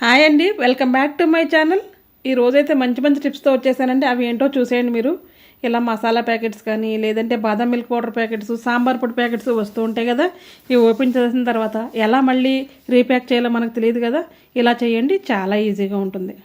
Hi అండి welcome back to my channel. ఈ రోజైతే మంచి మంచి టిప్స్తో వచ్చేసానండి. అవి ఏంటో చూసేయండి మీరు. ఇలా మసాలా ప్యాకెట్స్ కానీ లేదంటే బాదం మిల్క్ పౌడర్ ప్యాకెట్స్ సాంబార్ పొడి ప్యాకెట్స్ వస్తూ ఉంటాయి కదా ఇవి ఓపెన్ చేసిన తర్వాత ఎలా మళ్ళీ రీప్యాక్ చేయాలో మనకు తెలియదు కదా ఇలా చేయండి చాలా ఈజీగా ఉంటుంది.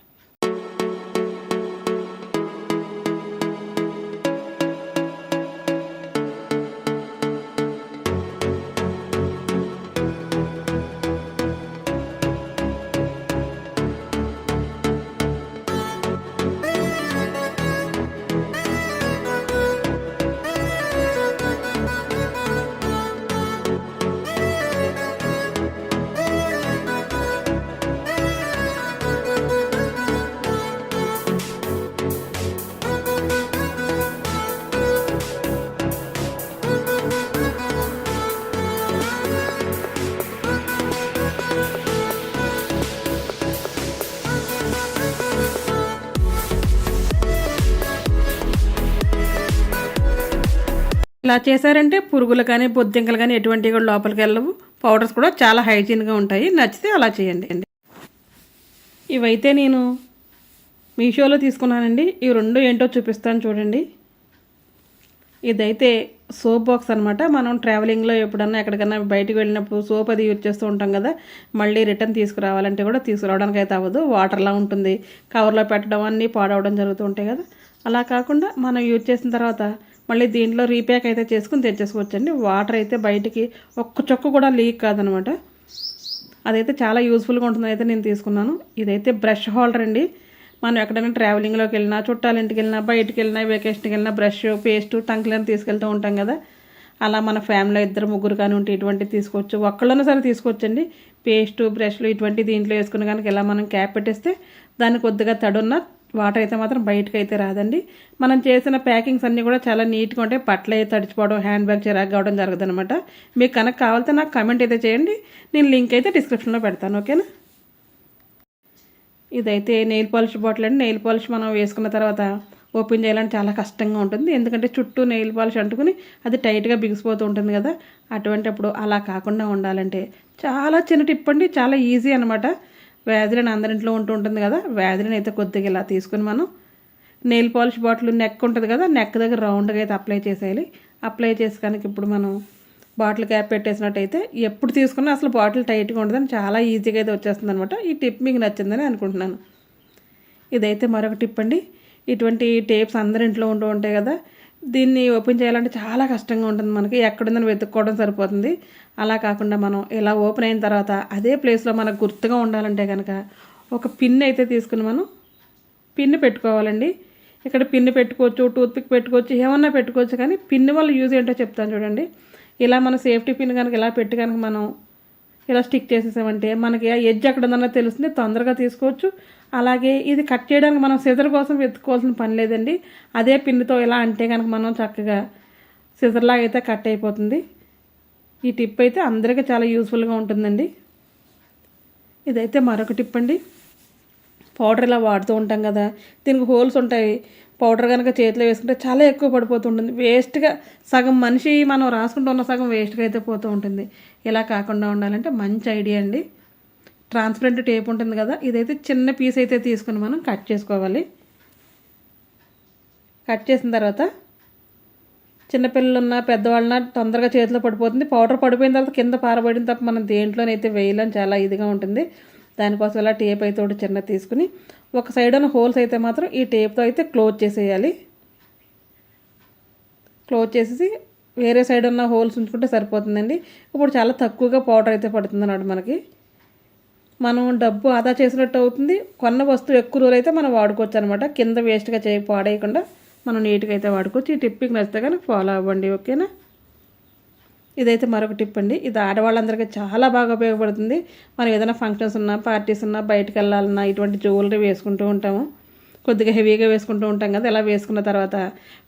ఇలా చేశారంటే పురుగులు కానీ బొద్దింకలు కానీ ఎటువంటివి కూడా లోపలికి వెళ్ళవు. పౌడర్స్ కూడా చాలా హైజీన్గా ఉంటాయి. నచ్చితే అలా చేయండి ఇవైతే నేను మీషోలో తీసుకున్నానండి. ఈ రెండు ఏంటో చూపిస్తాను చూడండి. ఇదైతే సోప్ బాక్స్ అనమాట మనం ట్రావెలింగ్లో ఎప్పుడన్నా ఎక్కడికన్నా బయటకు వెళ్ళినప్పుడు సోప్ అది యూజ్ చేస్తూ ఉంటాం కదా మళ్ళీ రిటర్న్ తీసుకురావాలంటే కూడా తీసుకురావడానికి అయితే అవ్వదు. వాటర్లా ఉంటుంది. కవర్లో పెట్టడం అన్నీ పాడవడం జరుగుతూ ఉంటాయి కదా. అలా కాకుండా మనం యూజ్ చేసిన తర్వాత మళ్ళీ దీంట్లో రీప్యాక్ అయితే చేసుకుని తెచ్చేసుకోవచ్చండి. వాటర్ అయితే బయటికి ఒక్క చొక్క కూడా లీక్ కాదనమాట. అదైతే చాలా యూస్ఫుల్గా ఉంటుంది అయితే నేను తీసుకున్నాను. ఇదైతే బ్రష్ హోల్డర్ అండి. మనం ఎక్కడైనా ట్రావెలింగ్లోకి వెళ్ళినా చుట్టాల ఇంటికి వెళ్ళినా బయటికి వెళ్ళినా వెకేషన్కి వెళ్ళినా బ్రష్ పేస్ట్ టంక్లను తీసుకెళ్తూ ఉంటాం కదా. అలా మన ఫ్యామిలీలో ఇద్దరు ముగ్గురు కానీ ఉంటే ఇటువంటి తీసుకోవచ్చు. ఒక్కళ్ళైనా సరే తీసుకోవచ్చండి. పేస్టు బ్రష్లు ఇటువంటి దీంట్లో వేసుకుని కనుక ఇలా మనం క్యాప్ పెట్టేస్తే దాన్ని కొద్దిగా తడున్న వాటర్ అయితే మాత్రం బయటకు అయితే రాదండి. మనం చేసిన ప్యాకింగ్స్ అన్నీ కూడా చాలా నీట్గా ఉంటాయి. పట్లయితే తడిచిపోవడం హ్యాండ్ బ్యాగ్ చిరాకు కావడం జరగదు అనమాట మీకు కనుక కావాలితే నాకు కమెంట్ అయితే చేయండి. నేను లింక్ అయితే డిస్క్రిప్షన్లో పెడతాను. ఓకేనా? ఇదైతే నెయిల్ పాలిష్ బాటిల్ అండి. నెయిల్ పాలిష్ మనం వేసుకున్న తర్వాత ఓపెన్ చేయాలంటే చాలా కష్టంగా ఉంటుంది. ఎందుకంటే చుట్టూ నెయిల్ పాలిష్ అంటుకుని అది టైట్గా బిగిసిపోతూ ఉంటుంది కదా. అటువంటి అప్పుడు అలా కాకుండా ఉండాలంటే చాలా చిన్న టిప్ అండి. చాలా ఈజీ అనమాట వ్యాధులను అందరింట్లో ఉంటూ ఉంటుంది కదా వ్యాధులను అయితే కొద్దిగా ఇలా తీసుకుని మనం నెయిల్ పాలిష్ బాటిల్ నెక్ ఉంటుంది కదా నెక్ దగ్గర రౌండ్గా అయితే అప్లై చేసేయాలి. అప్లై చేసి కనుక ఇప్పుడు మనం బాటిల్ క్యాప్ పెట్టేసినట్టయితే ఎప్పుడు తీసుకున్నా అసలు బాటిల్ టైట్గా ఉండదని చాలా ఈజీగా అయితే వచ్చేస్తుంది అనమాట ఈ టిప్ మీకు నచ్చిందని అనుకుంటున్నాను. ఇదైతే మరొక టిప్ అండి. ఇటువంటి టేప్స్ అందరి ఇంట్లో ఉంటూ ఉంటాయి కదా దీన్ని ఓపెన్ చేయాలంటే చాలా కష్టంగా ఉంటుంది మనకి. ఎక్కడుందని వెతుక్కోవడం సరిపోతుంది. అలా కాకుండా మనం ఇలా ఓపెన్ అయిన తర్వాత అదే ప్లేస్లో మనకు గుర్తుగా ఉండాలంటే కనుక ఒక పిన్ అయితే తీసుకుని మనం పిన్ పెట్టుకోవాలండి. ఇక్కడ పిన్ పెట్టుకోవచ్చు టూత్పిక్ పెట్టుకోవచ్చు ఏమన్నా పెట్టుకోవచ్చు కానీ పిన్ వల్ల యూజ్ ఏంటో చెప్తాను చూడండి. ఇలా మన సేఫ్టీ పిన్ కనుక ఇలా పెట్టి కనుక మనం ఇలా స్టిక్ చేసేసామంటే మనకి ఆ ఎడ్జ్ ఎక్కడ ఉందన్నా తెలుస్తుంది. తొందరగా తీసుకోవచ్చు. అలాగే ఇది కట్ చేయడానికి మనం సిజర్ కోసం వెతుక్కోవాల్సిన పని లేదండి. అదే పిన్నుతో ఇలా అంటే కనుక మనం చక్కగా సిజర్లాగా అయితే కట్ అయిపోతుంది. ఈ టిప్ అయితే అందరికీ చాలా యూస్ఫుల్గా ఉంటుందండి. ఇదైతే మరొక టిప్ అండి. పౌడర్ ఇలా వాడుతూ ఉంటాం కదా దీనికి హోల్స్ ఉంటాయి. పౌడర్ కనుక చేతిలో వేసుకుంటే చాలా ఎక్కువ పడిపోతుంటుంది వేస్ట్గా సగం మనిషి మనం రాసుకుంటూ ఉన్న సగం వేస్ట్గా అయితే పోతూ ఉంటుంది. ఇలా కాకుండా ఉండాలంటే మంచి ఐడియా అండి. ట్రాన్స్పరెంట్ టేప్ ఉంటుంది కదా ఇదైతే చిన్న పీస్ అయితే తీసుకుని మనం కట్ చేసుకోవాలి. కట్ చేసిన తర్వాత చిన్నపిల్లలు ఉన్న తొందరగా చేతిలో పడిపోతుంది. పౌడర్ పడిపోయిన తర్వాత కింద పారబడిన తప్ప మనం దేంట్లోనైతే వేయలేం చాలా ఇదిగా ఉంటుంది. దానికోసం ఇలా టేప్ అయితే ఒకటి చిన్న తీసుకుని ఒక సైడ్ ఉన్న హోల్స్ అయితే మాత్రం ఈ టేప్తో అయితే క్లోజ్ చేసేయాలి. క్లోజ్ చేసేసి వేరే సైడ్ ఉన్న హోల్స్ ఉంచుకుంటే సరిపోతుందండి. ఇప్పుడు చాలా తక్కువగా పౌడర్ అయితే పడుతుంది అన్నమాట మనకి. మనం డబ్బు ఆదా చేసినట్టు అవుతుంది. కొన్న వస్తువు ఎక్కువ రోజులు అయితే మనం వాడుకోవచ్చు అనమాట కింద వేస్ట్గా చేయ పాడేయకుండా మనం నీట్గా అయితే వాడుకోవచ్చు. ఈ టిప్పింగ్ నచ్చితే కానీ ఫాలో అవ్వండి ఓకేనా ఇదైతే మరొక టిప్ అండి. ఇది ఆడవాళ్ళందరికీ చాలా బాగా ఉపయోగపడుతుంది. మనం ఏదైనా ఫంక్షన్స్ ఉన్నా పార్టీస్ ఉన్నా బయటకు వెళ్ళాలన్నా ఇటువంటి జ్యువెలరీ వేసుకుంటూ ఉంటాము. కొద్దిగా హెవీగా వేసుకుంటూ ఉంటాం కదా ఇలా వేసుకున్న తర్వాత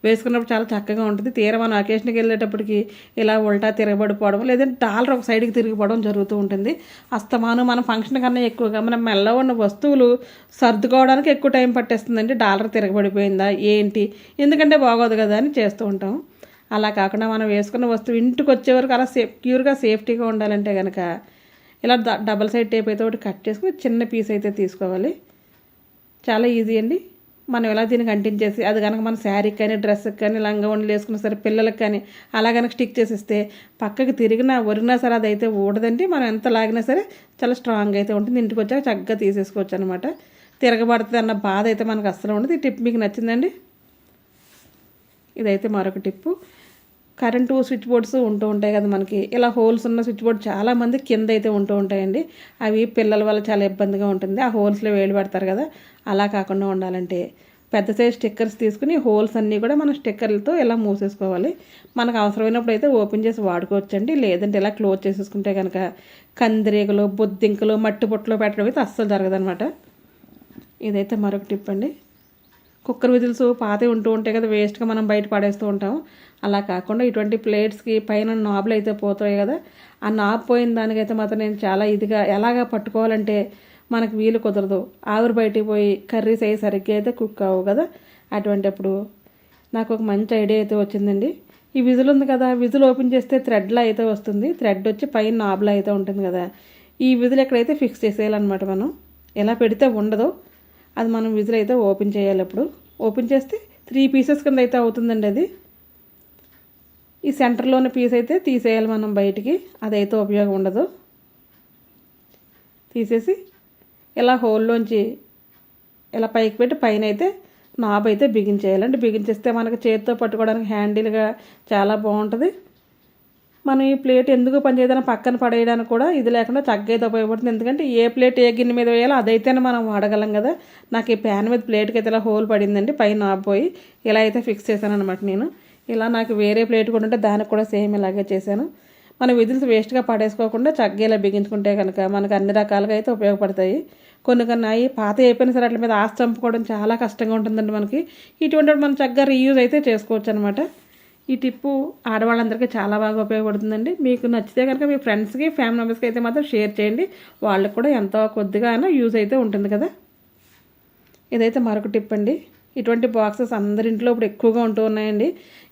వేసుకున్నప్పుడు చాలా చక్కగా ఉంటుంది. తీర మనం అకేషన్కి వెళ్ళేటప్పటికి ఇలా ఉల్టా తిరగబడిపోవడం లేదంటే డాలర్ ఒక సైడ్కి తిరిగిపోవడం జరుగుతూ ఉంటుంది. అస్తమానం మన ఫంక్షన్ కన్నా ఎక్కువగా మనం మెల్ల ఉన్న వస్తువులు సర్దుకోవడానికి ఎక్కువ టైం పట్టేస్తుందండి. డాలర్ తిరగబడిపోయిందా ఏంటి ఎందుకంటే బాగోదు కదా అని చేస్తూ ఉంటాం. అలా కాకుండా మనం వేసుకున్న వస్తువు ఇంటికి వచ్చే వరకు అలా సెక్యూర్గా సేఫ్టీగా ఉండాలంటే కనుక ఇలా ద- డబల్ సైడ్ టేప్ అయితే ఒకటి కట్ చేసుకుని చిన్న పీస్ అయితే తీసుకోవాలి. చాలా ఈజీ అండి. మనం ఎలా దీనికి అంటించేసి అది కనుక మన శారీకి కానీ డ్రెస్కి కానీ లంగా వండలు వేసుకున్న సరే పిల్లలకి కానీ అలా కనుక స్టిక్ చేసిస్తే పక్కకి తిరిగినా ఒరిగినా సరే అది అయితే ఊడదండి. మనం ఎంత లాగినా సరే చాలా స్ట్రాంగ్ అయితే ఉంటుంది. ఇంటికి వచ్చాక చక్కగా తీసేసుకోవచ్చు అనమాట తిరగబడుతుంది అన్న బాధ అయితే మనకు అస్సలు ఉండదు. ఈ టిప్ మీకు నచ్చిందండి? ఇదైతే మరొక టిప్పు కరెంటు స్విచ్ బోర్డ్స్ ఉంటూ ఉంటాయి కదా మనకి. ఇలా హోల్స్ ఉన్న స్విచ్ బోర్డ్ చాలామంది కింద అయితే ఉంటూ ఉంటాయండి. అవి పిల్లల వల్ల చాలా ఇబ్బందిగా ఉంటుంది. ఆ హోల్స్లో వేలు పెడతారు కదా. అలా కాకుండా ఉండాలంటే పెద్ద సైజ్ స్టిక్కర్స్ తీసుకుని హోల్స్ అన్నీ కూడా మనం స్టిక్కర్లతో ఇలా మూసేసుకోవాలి. మనకు అవసరమైనప్పుడు అయితే ఓపెన్ చేసి వాడుకోవచ్చండి. లేదంటే ఇలా క్లోజ్ చేసేసుకుంటే కనుక కందిరీగలు బొద్దింకలు మట్టి బుట్టలో పెట్టడం అయితే అస్సలు జరగదనమాట ఇదైతే మరొక టిప్ అండి. కుక్కర్ విజిల్స్ పాతే ఉంటూ ఉంటాయి కదా వేస్ట్గా మనం బయట పడేస్తూ ఉంటాం. అలా కాకుండా ఇటువంటి ప్లేట్స్కి పైన నాబ్లు అయితే పోతాయి కదా ఆ నాబ్ పోయిన దానికైతే మాత్రం నేను చాలా ఇదిగా ఎలాగా పట్టుకోవాలంటే మనకు వీలు కుదరదు. ఆవిరి బయటికి పోయి కర్రీస్ అయ్యి సరిగ్గా అయితే కుక్ అవ్వు కదా. అటువంటిప్పుడు నాకు ఒక మంచి ఐడియా అయితే వచ్చిందండి. ఈ విజిల్ ఉంది కదా విజిల్ ఓపెన్ చేస్తే థ్రెడ్లో అయితే వస్తుంది. థ్రెడ్ వచ్చి పైన నాబ్లా అయితే ఉంటుంది కదా. ఈ విజిల్ ఎక్కడైతే ఫిక్స్ చేసేయాలన్నమాట మనం ఎలా పెడితే ఉండదు అది మనం విజిల్ అయితే ఓపెన్ చేయాలి అప్పుడు. ఓపెన్ చేస్తే త్రీ పీసెస్ కింద అయితే అవుతుందండి అది. ఈ సెంటర్లోని పీస్ అయితే తీసేయాలి మనం బయటికి. అదైతే ఉపయోగం ఉండదు. తీసేసి ఇలా హోల్లోంచి ఇలా పైకి పెట్టి పైన అయితే నాబ్ అయితే బిగించేయాలండి బిగించేస్తే మనకి చేతితో పట్టుకోవడానికి హ్యాండిల్గా చాలా బాగుంటుంది. మనం ఈ ప్లేట్ ఎందుకు పనిచేయదని పక్కన పడేయడానికి కూడా ఇది లేకుండా చక్కగా అయితే ఉపయోగపడుతుంది. ఎందుకంటే ఏ ప్లేట్ ఏ గిన్నె మీద వేయాలో అదైతేనే మనం వాడగలం కదా. నాకు ఈ ప్యాన్ మీద ప్లేట్కి అయితే ఇలా హోల్ పడిందండి పైన ఆపోయి ఇలా అయితే ఫిక్స్ చేశాను అనమాట నేను. ఇలా నాకు వేరే ప్లేట్ కూడా ఉంటే దానికి కూడా సేమ్ ఇలాగే చేశాను. మన విధులు వేస్ట్గా పడేసుకోకుండా చగ్గేలా బిగించుకుంటే కనుక మనకు అన్ని రకాలుగా అయితే ఉపయోగపడతాయి. కొన్ని కొన్ని అవి పాత అయిపోయిన సరే అట్ల మీద ఆస్తంపుకోవడం చాలా కష్టంగా ఉంటుందండి మనకి. ఇటువంటి మనం చక్కగా రీయూజ్ అయితే చేసుకోవచ్చు అనమాట ఈ టిప్పు ఆడవాళ్ళందరికీ చాలా బాగా ఉపయోగపడుతుందండి. మీకు నచ్చితే కనుక మీ ఫ్రెండ్స్కి ఫ్యామిలీ మెంబర్స్కి అయితే మాత్రం షేర్ చేయండి. వాళ్ళకి కూడా ఎంతో కొద్దిగా అయినా యూజ్ అయితే ఉంటుంది కదా. ఇదైతే మరొక టిప్ అండి. ఇటువంటి బాక్సెస్ అందరి ఇంట్లో ఇప్పుడు ఎక్కువగా ఉంటూ ఉన్నాయండి.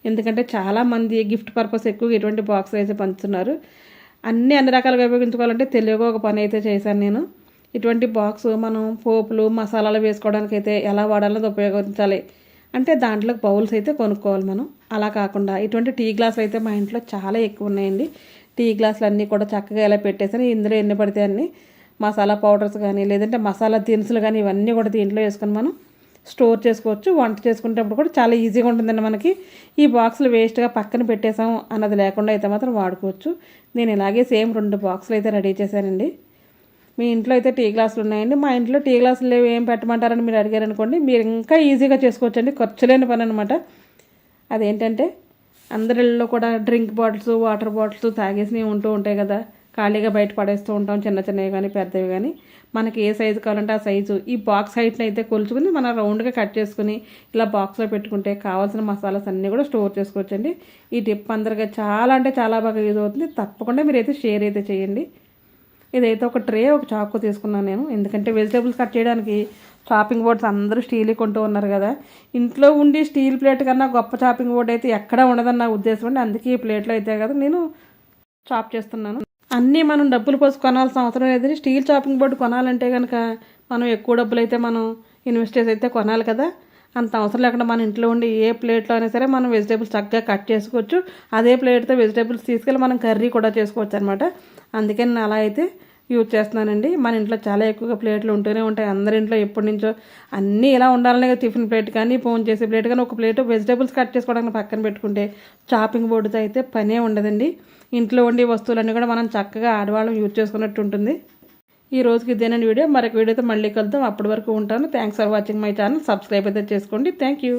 ఎందుకంటే చాలామంది గిఫ్ట్ పర్పస్ ఎక్కువగా ఇటువంటి బాక్స్ అయితే పంచుతున్నారు. అన్నీ అన్ని రకాలుగా ఉపయోగించుకోవాలంటే తెలియగా ఒక పని అయితే చేశాను నేను. ఇటువంటి బాక్స్ మనం పోపులు మసాలాలు వేసుకోవడానికి అయితే ఎలా వాడాలో ఉపయోగించాలి. అంటే దాంట్లో బౌల్స్ అయితే కొనుక్కోవాలి మనం. అలా కాకుండా ఇటువంటి టీ గ్లాసులు అయితే మా ఇంట్లో చాలా ఎక్కువ ఉన్నాయండి. టీ గ్లాసులు అన్నీ కూడా చక్కగా ఇలా పెట్టేసాను ఇందులో ఎన్ని పడితే అన్ని మసాలా పౌడర్స్ కానీ లేదంటే మసాలా దినుసులు కానీ ఇవన్నీ కూడా దీంట్లో వేసుకొని మనం స్టోర్ చేసుకోవచ్చు. వంట చేసుకునేటప్పుడు కూడా చాలా ఈజీగా ఉంటుందండి మనకి. ఈ బాక్సులు వేస్ట్గా పక్కన పెట్టేసాం అన్నది లేకుండా అయితే మాత్రం వాడుకోవచ్చు. నేను ఇలాగే సేమ్ రెండు బాక్సులు అయితే రెడీ చేశానండి. మీ ఇంట్లో అయితే టీ గ్లాసులు ఉన్నాయండి. మా ఇంట్లో టీ గ్లాసులు లేవు ఏం పెట్టమంటారని మీరు అడిగారు అనుకోండి. మీరు ఇంకా ఈజీగా చేసుకోవచ్చండి. ఖర్చు లేని పని అనమాట అదేంటంటే అందరిలో కూడా డ్రింక్ బాటిల్స్ వాటర్ బాటిల్స్ తాగేసినవి ఉంటూ ఉంటాయి కదా. ఖాళీగా బయట పడేస్తూ ఉంటాం చిన్న చిన్నవి కానీ పెద్దవి కానీ మనకి ఏ సైజు కావాలంటే ఆ సైజు. ఈ బాక్స్ హైట్ని అయితే కొలుచుకుని మనం రౌండ్గా కట్ చేసుకుని ఇలా బాక్స్లో పెట్టుకుంటే కావాల్సిన మసాలాస్ అన్నీ కూడా స్టోర్ చేసుకోవచ్చండి. ఈ టిప్ అందరికీ చాలా అంటే చాలా బాగా యూజ్ అవుతుంది. తప్పకుండా మీరైతే షేర్ అయితే చేయండి. ఇదైతే ఒక ట్రే ఒక చాకు తీసుకున్నాను నేను. ఎందుకంటే వెజిటేబుల్స్ కట్ చేయడానికి చాపింగ్ బోర్డ్స్ అందరూ స్టీల్ కొంటూ ఉన్నారు కదా. ఇంట్లో ఉండి స్టీల్ ప్లేట్ కన్నా గొప్ప చాపింగ్ బోర్డ్ అయితే ఎక్కడా ఉండదని నా ఉద్దేశం అండి. అందుకే ఈ ప్లేట్లో అయితే కదా నేను చాప్ చేస్తున్నాను. అన్నీ మనం డబ్బులు పోసి కొనాల్సిన అవసరం లేదని స్టీల్ చాపింగ్ బోర్డు కొనాలంటే కనుక మనం ఎక్కువ డబ్బులు అయితే మనం ఇన్వెస్ట్ చేసి అయితే కొనాలి కదా. అంత అవసరం లేకుండా మన ఇంట్లో ఉండి ఏ ప్లేట్లో అయినా సరే మనం వెజిటేబుల్స్ చక్కగా కట్ చేసుకోవచ్చు. అదే ప్లేట్తో వెజిటేబుల్స్ తీసుకెళ్ళి మనం కర్రీ కూడా చేసుకోవచ్చు అనమాట అందుకని నేను అలా అయితే యూజ్ చేస్తున్నానండి. మన ఇంట్లో చాలా ఎక్కువగా ప్లేట్లు ఉంటూనే ఉంటాయి. అందరి ఇంట్లో ఎప్పటి నుంచో అన్నీ ఇలా ఉండాలనే టిఫిన్ ప్లేట్ కానీ ఫోన్ చేసే ప్లేట్ కానీ ఒక ప్లేట్ వెజిటేబుల్స్ కట్ చేసుకోవడానికి పక్కన పెట్టుకుంటే చాపింగ్ బోర్డుతో అయితే పనే ఉండదండి. ఇంట్లో ఉండే వస్తువులన్నీ కూడా మనం చక్కగా ఆడవాళ్ళం యూజ్ చేసుకున్నట్టు ఉంటుంది. ఈ రోజుకి ఇదేనండి వీడియో. మరొక వీడియోతో మళ్ళీ కలుద్దాం. అప్పటి వరకు ఉంటాను. Thanks for watching my channel subscribe అయితే చేసుకోండి. Thank you